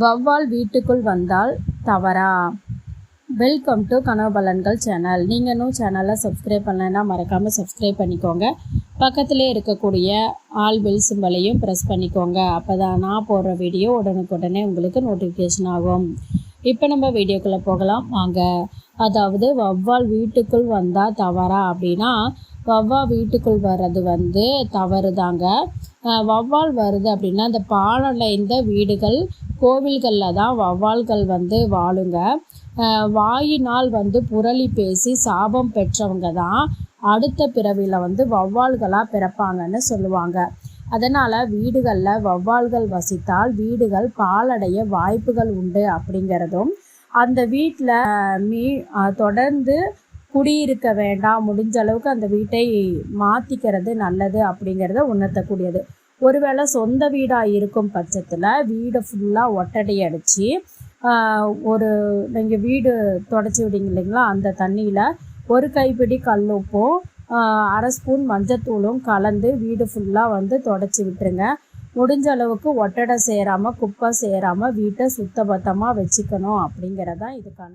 வௌவால் வீட்டுக்குள் வந்தால் தவறா? வெல்கம் டு கனவு பலன்கள் சேனல் நீங்கள் இன்னும் சேனலை சப்ஸ்கிரைப் பண்ணலைன்னா மறக்காமல் சப்ஸ்கிரைப் பண்ணிக்கோங்க. பக்கத்திலே இருக்கக்கூடிய ஆல் பெல் சிம்பலையும் ப்ரெஸ் பண்ணிக்கோங்க. அப்போ தான் நான் போடுற வீடியோ உடனுக்குடனே உங்களுக்கு நோட்டிஃபிகேஷன் ஆகும். இப்போ நம்ம வீடியோக்குள்ளே போகலாம். வாங்க. அதாவது வௌவால் வீட்டுக்குள் வந்தால் தவறா அப்படின்னா வவ்வா வீட்டுக்குள் வர்றது வந்து தவறு தாங்க வௌவால் வருது அப்படின்னா இந்த பாலடைந்த வீடுகள் கோவில்களில் தான் வௌவால்கள் வந்து வாழுங்க. வாயினால் வந்து புரளி பேசி சாபம் பெற்றவங்க தான் அடுத்த பிறவியில் வந்து வௌவால்களாக பிறப்பாங்கன்னு சொல்லுவாங்க. அதனால் வீடுகளில் வௌவால்கள் வசித்தால் வீடுகள் பாலடைய வாய்ப்புகள் உண்டு அப்படிங்கிறதும் அந்த வீட்டில் மீ தொடர்ந்து குடியிருக்க வேண்டாம் முடிஞ்ச அளவுக்கு அந்த வீட்டை மாற்றிக்கிறது நல்லது அப்படிங்கிறத உணர்த்தக்கூடியது. ஒருவேளை சொந்த வீடாக இருக்கும் பட்சத்தில் வீடை ஃபுல்லாக ஒட்டடை அடித்து ஒரு நீங்கள் வீடு தொடச்சி விடுங்க இல்லைங்களா அந்த தண்ணியில் ஒரு கைப்பிடி கல்லுப்பும் அரை ஸ்பூன் மஞ்சத்தூளும் கலந்து வீடு ஃபுல்லாக வந்து தொடச்சி விட்டுருங்க. முடிஞ்ச அளவுக்கு ஒட்டடை சேராமல் குப்பை சேராமல் வீட்டை சுத்தபத்தமாக வச்சுக்கணும் அப்படிங்கிறதான் இதுக்கான